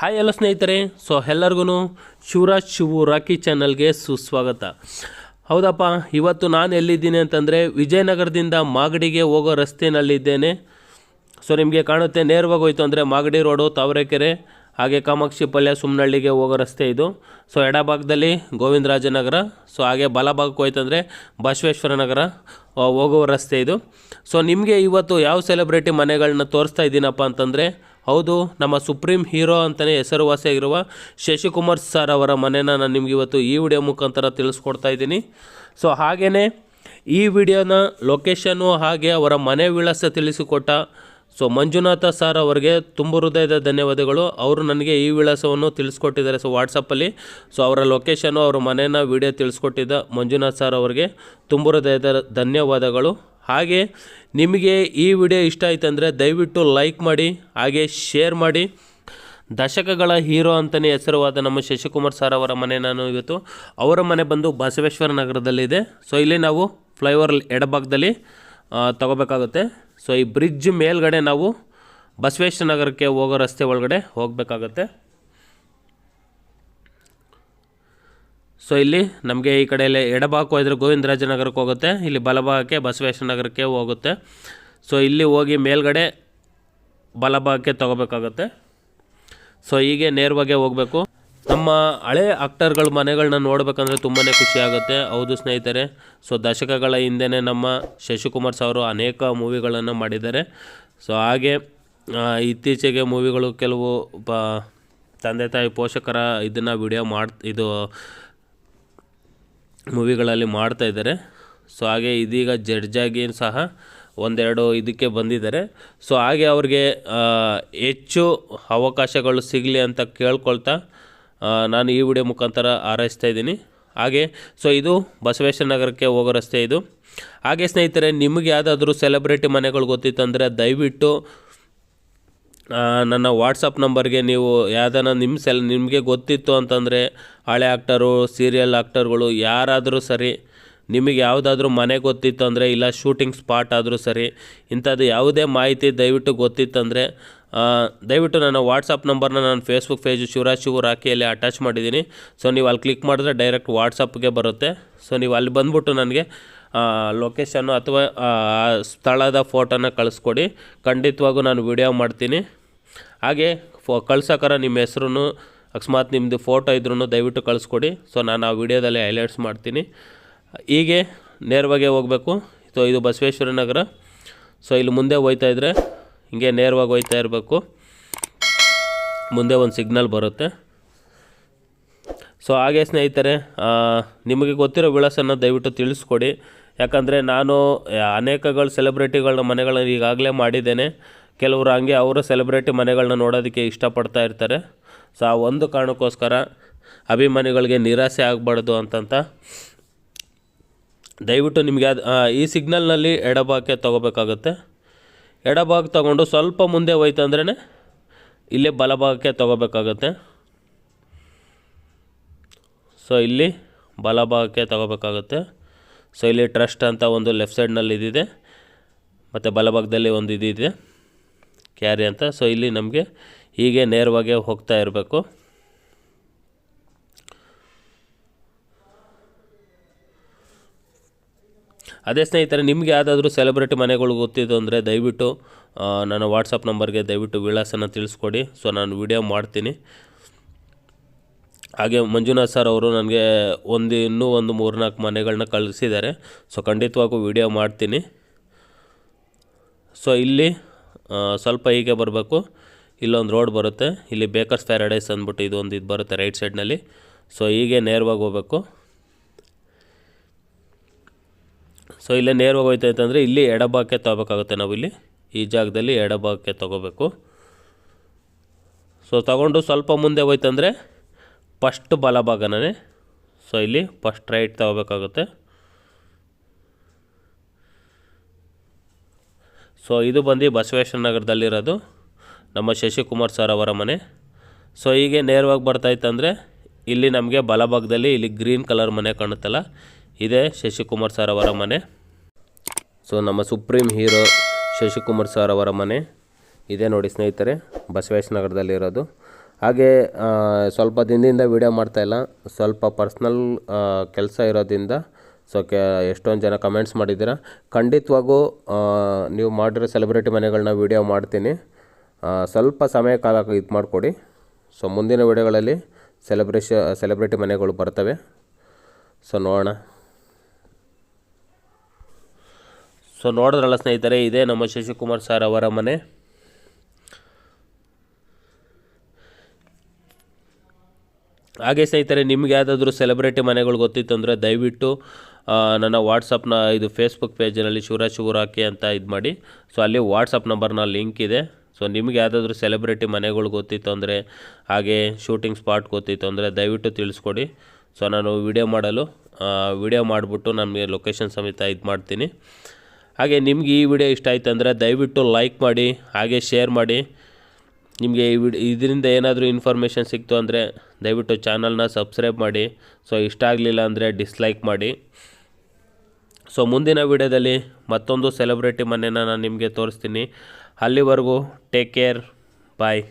Hi ಎಲ್ಲ ಸ್ನೇಹಿತರೆ. So ಎಲ್ಲರಿಗೂ ಶಿವರಾಜ್ ಶಿವು ರಾಕಿ ಚಾನಲ್ಗೆ ಸುಸ್ವಾಗತ. ಹೌದಪ್ಪ, ಇವತ್ತು ನಾನು ಎಲ್ಲಿದ್ದೀನಿ ಅಂತಂದರೆ ವಿಜಯನಗರದಿಂದ ಮಾಗಡಿಗೆ ಹೋಗೋ ರಸ್ತೆಯಲ್ಲಿದ್ದೇನೆ ಸೊ ನಿಮಗೆ ಕಾಣುತ್ತೆ ನೇರವಾಗಿ ಹೋಯಿತು ಅಂದರೆ ಮಾಗಡಿ ರೋಡು, ತಾವರೆಕೆರೆ, ಹಾಗೆ ಕಾಮಾಕ್ಷಿ ಪಲ್ಯ ಸುಮ್ನಹಳ್ಳಿಗೆ ಹೋಗೋ ರಸ್ತೆ ಇದು. ಸೊ ಎಡಭಾಗದಲ್ಲಿ ಗೋವಿಂದರಾಜನಗರ. ಸೊ ಹಾಗೆ ಬಲಭಾಗಕ್ಕೆ ಹೋಯ್ತು ಅಂದರೆ ಬಸವೇಶ್ವರ ನಗರ ಹೋಗುವ ಹೋಗೋ ರಸ್ತೆ ಇದು. ಸೊ ನಿಮಗೆ ಇವತ್ತು ಯಾವ ಸೆಲೆಬ್ರಿಟಿ ಮನೆಗಳನ್ನ ತೋರಿಸ್ತಾ ಇದ್ದೀನಪ್ಪ ಅಂತಂದರೆ ಹೌದು, ನಮ್ಮ ಸುಪ್ರೀಂ ಹೀರೋ ಅಂತಲೇ ಹೆಸರುವಾಸಿಯಾಗಿರುವ ಶಶಿಕುಮಾರ್ ಸರ್ ಅವರ ಮನೆನ ನಾನು ನಿಮ್ಗೆ ಇವತ್ತು ಈ ವಿಡಿಯೋ ಮುಖಾಂತರ ತಿಳಿಸ್ಕೊಡ್ತಾ ಇದ್ದೀನಿ. ಸೊ ಹಾಗೆಯೇ ಈ ವಿಡಿಯೋನ ಲೊಕೇಶನ್ನು ಹಾಗೆ ಅವರ ಮನೆ ವಿಳಾಸ ತಿಳಿಸಿಕೊಟ್ಟ ಸೊ ಮಂಜುನಾಥ ಸರ್ ಅವರಿಗೆ ತುಂಬ ಹೃದಯದ ಧನ್ಯವಾದಗಳು. ಅವರು ನನಗೆ ಈ ವಿಳಾಸವನ್ನು ತಿಳಿಸ್ಕೊಟ್ಟಿದ್ದಾರೆ. ಸೊ ವಾಟ್ಸಪ್ಪಲ್ಲಿ ಸೊ ಅವರ ಲೊಕೇಶನ್ನು ಅವರ ಮನೆಯ ವಿಡಿಯೋ ತಿಳಿಸ್ಕೊಟ್ಟಿದ್ದ ಮಂಜುನಾಥ್ ಸರ್ ಅವರಿಗೆ ತುಂಬ ಹೃದಯದ ಧನ್ಯವಾದಗಳು. ಹಾಗೆ ನಿಮಗೆ ಈ ವಿಡಿಯೋ ಇಷ್ಟ ಆಯಿತು ದಯವಿಟ್ಟು ಲೈಕ್ ಮಾಡಿ, ಹಾಗೆ ಶೇರ್ ಮಾಡಿ. ದಶಕಗಳ ಹೀರೋ ಅಂತಲೇ ಹೆಸರುವಾದ ನಮ್ಮ ಶಶಿಕುಮಾರ್ ಸರ್ ಅವರ ಮನೆ ನಾನು ಇವತ್ತು. ಅವರ ಮನೆ ಬಂದು ಬಸವೇಶ್ವರ ನಗರದಲ್ಲಿದೆ. ಸೊ ಇಲ್ಲಿ ನಾವು ಫ್ಲೈಓವರ್ ಎಡಭಾಗದಲ್ಲಿ ತಗೋಬೇಕಾಗುತ್ತೆ. ಸೊ ಈ ಬ್ರಿಡ್ಜ್ ಮೇಲ್ಗಡೆ ನಾವು ಬಸವೇಶ್ವರ ನಗರಕ್ಕೆ ಹೋಗೋ ರಸ್ತೆ ಒಳಗಡೆ ಹೋಗಬೇಕಾಗತ್ತೆ. ಸೊ ಇಲ್ಲಿ ನಮಗೆ ಈ ಕಡೆಯಲ್ಲಿ ಎಡಭಾಗಕ್ಕೆ ಹೋದರೆ ಗೋವಿಂದರಾಜನಗರಕ್ಕೆ ಹೋಗುತ್ತೆ, ಇಲ್ಲಿ ಬಲಭಾಗಕ್ಕೆ ಬಸವೇಶ್ವರ ನಗರಕ್ಕೆ ಹೋಗುತ್ತೆ. ಸೊ ಇಲ್ಲಿ ಹೋಗಿ ಮೇಲ್ಗಡೆ ಬಲಭಾಗಕ್ಕೆ ತೊಗೋಬೇಕಾಗತ್ತೆ. ಸೊ ಹೀಗೆ ನೇರವಾಗಿ ಹೋಗಬೇಕು. ನಮ್ಮ ಹಳೆ ಆಕ್ಟರ್ಗಳ ಮನೆಗಳನ್ನ ನೋಡಬೇಕಂದ್ರೆ ತುಂಬಾ ಖುಷಿಯಾಗುತ್ತೆ ಹೌದು ಸ್ನೇಹಿತರೆ ಸೊ ದಶಕಗಳ ಹಿಂದೆಯೇ ನಮ್ಮ ಶಶಿಕುಮಾರ್ ಸಾವರು ಅನೇಕ ಮೂವಿಗಳನ್ನು ಮಾಡಿದ್ದಾರೆ. ಸೊ ಹಾಗೆ ಇತ್ತೀಚೆಗೆ ಮೂವಿಗಳು ಕೆಲವು, ಪ, ತಂದೆ ತಾಯಿ ಪೋಷಕರ ಇದನ್ನು ವಿಡಿಯೋ ಮಾಡ್, ಇದು ಮೂವಿಗಳಲ್ಲಿ ಮಾಡ್ತಾ ಇದ್ದಾರೆ. ಸೊ ಹಾಗೆ ಇದೀಗ ಜಡ್ಜಾಗಿ ಸಹ ಒಂದೆರಡು ಇದಕ್ಕೆ ಬಂದಿದ್ದಾರೆ. ಸೊ ಹಾಗೆ ಅವ್ರಿಗೆ ಹೆಚ್ಚು ಅವಕಾಶಗಳು ಸಿಗಲಿ ಅಂತ ಕೇಳ್ಕೊಳ್ತಾ ನಾನು ಈ ವಿಡಿಯೋ ಮುಖಾಂತರ ಹಾರೈಸ್ತಾ ಇದ್ದೀನಿ. ಹಾಗೆ, ಸೊ ಇದು ಬಸವೇಶ್ವರ ನಗರಕ್ಕೆ ಹೋಗೋ ರಸ್ತೆ ಇದು. ಹಾಗೆ ಸ್ನೇಹಿತರೆ, ನಿಮಗೆ ಯಾವುದಾದ್ರೂ ಸೆಲೆಬ್ರಿಟಿ ಮನೆಗಳು ಗೊತ್ತಿತ್ತಂದರೆ ದಯವಿಟ್ಟು ನನ್ನ ವಾಟ್ಸಪ್ ನಂಬರ್ಗೆ ನೀವು ಯಾವ್ದಾನ ನಿಮ್ಮ ಸೆಲ್, ನಿಮಗೆ ಗೊತ್ತಿತ್ತು ಅಂತಂದರೆ ಹಳೆ ಆ್ಯಕ್ಟರು ಸೀರಿಯಲ್ ಆ್ಯಕ್ಟರ್ಗಳು ಯಾರಾದರೂ ಸರಿ, ನಿಮಗೆ ಯಾವುದಾದ್ರೂ ಮನೆ ಗೊತ್ತಿತ್ತು ಅಂದರೆ ಇಲ್ಲ ಶೂಟಿಂಗ್ ಸ್ಪಾಟ್ ಆದರೂ ಸರಿ, ಇಂಥದ್ದು ಯಾವುದೇ ಮಾಹಿತಿ ದಯವಿಟ್ಟು ಗೊತ್ತಿತ್ತಂದರೆ ದಯವಿಟ್ಟು ನನ್ನ ವಾಟ್ಸಪ್ ನಂಬರ್ನ ನಾನು ಫೇಸ್ಬುಕ್ ಪೇಜ್ ಶಿವರಾಜ್ ಶಿವ ರಾಖಿಯಲ್ಲಿ ಅಟ್ಯಾಚ್ ಮಾಡಿದ್ದೀನಿ. ಸೊ ನೀವು ಅಲ್ಲಿ ಕ್ಲಿಕ್ ಮಾಡಿದ್ರೆ ಡೈರೆಕ್ಟ್ ವಾಟ್ಸಪ್ಗೆ ಬರುತ್ತೆ. ಸೊ ನೀವು ಅಲ್ಲಿ ಬಂದುಬಿಟ್ಟು ನನಗೆ ಲೊಕೇಶನ್ನು ಅಥವಾ ಸ್ಥಳದ ಫೋಟೋನ ಕಳಿಸ್ಕೊಡಿ. ಖಂಡಿತವಾಗೂ ನಾನು ವಿಡಿಯೋ ಮಾಡ್ತೀನಿ. ಹಾಗೆ ಫೋ, ಕಳ್ಸೋಕರ ನಿಮ್ಮ ಹೆಸ್ರು ಅಕಸ್ಮಾತ್ ನಿಮ್ಮದು ಫೋಟೋ ಇದ್ರೂ ದಯವಿಟ್ಟು ಕಳಿಸ್ಕೊಡಿ. ಸೊ ನಾನು ಆ ವಿಡಿಯೋದಲ್ಲಿ ಹೈಲೈಟ್ಸ್ ಮಾಡ್ತೀನಿ. ಹೀಗೆ ನೇರವಾಗೇ ಹೋಗಬೇಕು. ಸೊ ಇದು ಬಸವೇಶ್ವರ ನಗರ. ಸೊ ಇಲ್ಲಿ ಮುಂದೆ ಹೋಯ್ತಾ ಇದ್ದರೆ ಹಿಂಗೆ ನೇರವಾಗಿ ಹೋಯ್ತಾ ಇರಬೇಕು. ಮುಂದೆ ಒಂದು ಸಿಗ್ನಲ್ ಬರುತ್ತೆ. ಸೊ ಹಾಗೆ ಸ್ನೇಹಿತರೆ ನಿಮಗೆ ಗೊತ್ತಿರೋ ವಿಳಾಸನ ದಯವಿಟ್ಟು ತಿಳಿಸ್ಕೊಡಿ. ಯಾಕಂದರೆ ನಾನು ಅನೇಕಗಳು ಸೆಲೆಬ್ರಿಟಿಗಳನ್ನ ಮನೆಗಳನ್ನ ಈಗಾಗಲೇ ಮಾಡಿದ್ದೇನೆ. ಕೆಲವರು ಹಂಗೆ ಅವರು ಸೆಲೆಬ್ರಿಟಿ ಮನೆಗಳನ್ನ ನೋಡೋದಕ್ಕೆ ಇಷ್ಟಪಡ್ತಾ ಇರ್ತಾರೆ. ಸೊ ಆ ಒಂದು ಕಾರಣಕ್ಕೋಸ್ಕರ ಅಭಿಮಾನಿಗಳಿಗೆ ನಿರಾಸೆ ಆಗಬಾರ್ದು ಅಂತಂತ ದಯವಿಟ್ಟು ನಿಮಗೆ ಅದು ಈ ಸಿಗ್ನಲ್ನಲ್ಲಿ ಎಡಭಾಗಕ್ಕೆ ತೊಗೋಬೇಕಾಗುತ್ತೆ. ಎಡಭಾಗ ತೊಗೊಂಡು ಸ್ವಲ್ಪ ಮುಂದೆ ಹೋಯ್ತಂದ್ರೇ ಇಲ್ಲೇ ಬಲಭಾಗಕ್ಕೆ ತೊಗೋಬೇಕಾಗತ್ತೆ. ಸೊ ಇಲ್ಲಿ ಬಲಭಾಗಕ್ಕೆ ತಗೋಬೇಕಾಗುತ್ತೆ. ಸೊ ಇಲ್ಲಿ ಟ್ರಸ್ಟ್ ಅಂತ ಒಂದು ಲೆಫ್ಟ್ ಸೈಡ್ನಲ್ಲಿ ಇದಿದೆ ಮತ್ತು ಬಲಭಾಗದಲ್ಲಿ ಒಂದು ಇದಿದೆ. ಕ್ಯಾರಿ ಅಂತ. ಸೊ ಇಲ್ಲಿ ನಮಗೆ ಹೀಗೆ ನೇರವಾಗಿ ಹೋಗ್ತಾ ಇರಬೇಕು. ಅದೇ ಸ್ನೇಹಿತರೆ, ನಿಮಗೆ ಯಾವುದಾದ್ರೂ ಸೆಲೆಬ್ರಿಟಿ ಮನೆಗಳು ಗೊತ್ತಿದ್ದು ಅಂದರೆ ದಯವಿಟ್ಟು ನನ್ನ ವಾಟ್ಸಪ್ ನಂಬರ್ಗೆ ದಯವಿಟ್ಟು ವಿಳಾಸನ ತಿಳಿಸ್ಕೊಡಿ. ಸೊ ನಾನು ವಿಡಿಯೋ ಮಾಡ್ತೀನಿ. ಹಾಗೆ ಮಂಜುನಾಥ್ ಸರ್ ಅವರು ನನಗೆ ಒಂದು, ಇನ್ನೂ ಒಂದು ಮೂರ್ನಾಲ್ಕು ಮನೆಗಳನ್ನ ಕಳಿಸಿದ್ದಾರೆ. ಸೊ ಖಂಡಿತವಾಗೂ ವಿಡಿಯೋ ಮಾಡ್ತೀನಿ. ಸೊ ಇಲ್ಲಿ ಸ್ವಲ್ಪ ಹೀಗೆ ಬರಬೇಕು. ಇಲ್ಲೊಂದು ರೋಡ್ ಬರುತ್ತೆ. ಇಲ್ಲಿ ಬೇಕರ್ಸ್ ಪ್ಯಾರಡೈಸ್ ಅಂದ್ಬಿಟ್ಟು ಇದು ಒಂದು ಇದು ಬರುತ್ತೆ ರೈಟ್ ಸೈಡ್ನಲ್ಲಿ ಸೊ ಹೀಗೆ ನೇರವಾಗಿ ಹೋಗಬೇಕು. ಸೊ ಇಲ್ಲೇ ನೇರವಾಗಿ ಹೋಯ್ತಾ ಅಂತಂದರೆ ಇಲ್ಲಿ ಎಡಭಾಗಕ್ಕೆ ತಗೋಬೇಕಾಗುತ್ತೆ ನಾವು ಇಲ್ಲಿ. ಈ ಜಾಗದಲ್ಲಿ ಎಡಭಾಗಕ್ಕೆ ತಗೋಬೇಕು. ಸೊ ತಗೊಂಡು ಸ್ವಲ್ಪ ಮುಂದೆ ಹೋಯ್ತಂದರೆ ಫಸ್ಟ್ ಬಲಭಾಗನೇ. ಸೊ ಇಲ್ಲಿ ಫಸ್ಟ್ ರೈಟ್ ತಗೋಬೇಕಾಗುತ್ತೆ. ಸೊ ಇದು ಬಂದು ಬಸವೇಶ್ವರ ನಗರದಲ್ಲಿರೋದು ನಮ್ಮ ಶಶಿಕುಮಾರ್ ಸರ್ ಅವರ ಮನೆ. ಸೊ ಹೀಗೆ ನೇರವಾಗಿ ಬರ್ತಾಯಿತ್ತಂದರೆ ಇಲ್ಲಿ ನಮಗೆ ಬಲಭಾಗದಲ್ಲಿ ಇಲ್ಲಿ ಗ್ರೀನ್ ಕಲರ್ ಮನೆ ಕಾಣುತ್ತಲ್ಲ, ಇದೇ ಶಶಿಕುಮಾರ್ ಸರ್ ಅವರ ಮನೆ. ಸೊ ನಮ್ಮ ಸುಪ್ರೀಂ ಹೀರೋ ಶಶಿಕುಮಾರ್ ಸರ್ ಅವರ ಮನೆ. ಇದೆ ನೋಡಿ ಸ್ನೇಹಿತರೆ, ಬಸವೇಶ್ವರ ನಗರದಲ್ಲಿರೋದು. ಹಾಗೆ ಸ್ವಲ್ಪ ದಿನದಿಂದ ವೀಡಿಯೋ ಮಾಡ್ತಾಯಿಲ್ಲ ಸ್ವಲ್ಪ ಪರ್ಸ್ನಲ್ ಕೆಲಸ ಇರೋದ್ರಿಂದ ಸೊ ಕೆ, ಎಷ್ಟೊಂದು ಜನ ಕಮೆಂಟ್ಸ್ ಮಾಡಿದ್ದೀರ? ಖಂಡಿತವಾಗೂ ನೀವು ಮಾಡಿರೋ ಸೆಲೆಬ್ರಿಟಿ ಮನೆಗಳನ್ನ ವೀಡಿಯೋ ಮಾಡ್ತೀನಿ. ಸ್ವಲ್ಪ ಸಮಯ ಕಾಲ ಇದು ಮಾಡಿಕೊಡಿ. ಸೊ ಮುಂದಿನ ವೀಡಿಯೋಗಳಲ್ಲಿ ಸೆಲೆಬ್ರೇಷ ಸೆಲೆಬ್ರಿಟಿ ಮನೆಗಳು ಬರ್ತವೆ. ಸೊ ನೋಡೋಣ. ಸೊ ನೋಡಿದ್ರಲ್ಲ ಸ್ನೇಹಿತರೆ, ಇದೇ ನಮ್ಮ ಶಶಿಕುಮಾರ್ ಸರ್ ಅವರ ಮನೆ. ಹಾಗೆ ಸ್ನೇಹಿತರೆ, ನಿಮ್ಗೆ ಯಾವುದಾದ್ರೂ ಸೆಲೆಬ್ರಿಟಿ ಮನೆಗಳು ಗೊತ್ತಿತ್ತು ಅಂದರೆ ದಯವಿಟ್ಟು ನನ್ನ ವಾಟ್ಸಪ್ನ ಇದು ಫೇಸ್ಬುಕ್ ಪೇಜಿನಲ್ಲಿ ಶಿವರಾಜ್ ಶಿವರಾಕಿ ಅಂತ ಇದು ಮಾಡಿ. ಸೊ ಅಲ್ಲಿ ವಾಟ್ಸಪ್ ನಂಬರ್ನ ಲಿಂಕ್ ಇದೆ. ಸೊ ನಿಮ್ಗೆ ಯಾವುದಾದ್ರೂ ಸೆಲೆಬ್ರಿಟಿ ಮನೆಗಳು ಗೊತ್ತಿತ್ತು ಅಂದರೆ, ಹಾಗೆ ಶೂಟಿಂಗ್ ಸ್ಪಾಟ್ ಗೊತ್ತಿತ್ತು ಅಂದರೆ ದಯವಿಟ್ಟು ತಿಳಿಸ್ಕೊಡಿ. ಸೊ ನಾನು ವಿಡಿಯೋ ಮಾಡಲು ವಿಡಿಯೋ ಮಾಡಿಬಿಟ್ಟು ನಮಗೆ ಲೊಕೇಶನ್ ಸಮೇತ ಇದು ಮಾಡ್ತೀನಿ. ಹಾಗೆ ನಿಮಗೆ ಈ ವಿಡಿಯೋ ಇಷ್ಟ ಆಯಿತು ಅಂದರೆ ದಯವಿಟ್ಟು ಲೈಕ್ ಮಾಡಿ, ಹಾಗೆ ಶೇರ್ ಮಾಡಿ. ನಿಮಗೆ ಈ ಇದರಿಂದ ಏನಾದರೂ ಇನ್ಫಾರ್ಮೇಷನ್ ಸಿಕ್ತು ಅಂದರೆ ದಯವಿಟ್ಟು ಚಾನಲ್ನ ಸಬ್ಸ್ಕ್ರೈಬ್ ಮಾಡಿ. ಸೊ ಇಷ್ಟ ಆಗಲಿಲ್ಲ ಅಂದರೆ ಡಿಸ್ಲೈಕ್ ಮಾಡಿ. ಸೊ ಮುಂದಿನ ವಿಡಿಯೋದಲ್ಲಿ ಮತ್ತೊಂದು ಸೆಲೆಬ್ರಿಟಿ ಮನೆಯನ್ನು ನಾನು ನಿಮಗೆ ತೋರಿಸ್ತೀನಿ. ಅಲ್ಲಿವರೆಗೂ ಟೇಕ್ ಕೇರ್ ಬಾಯ್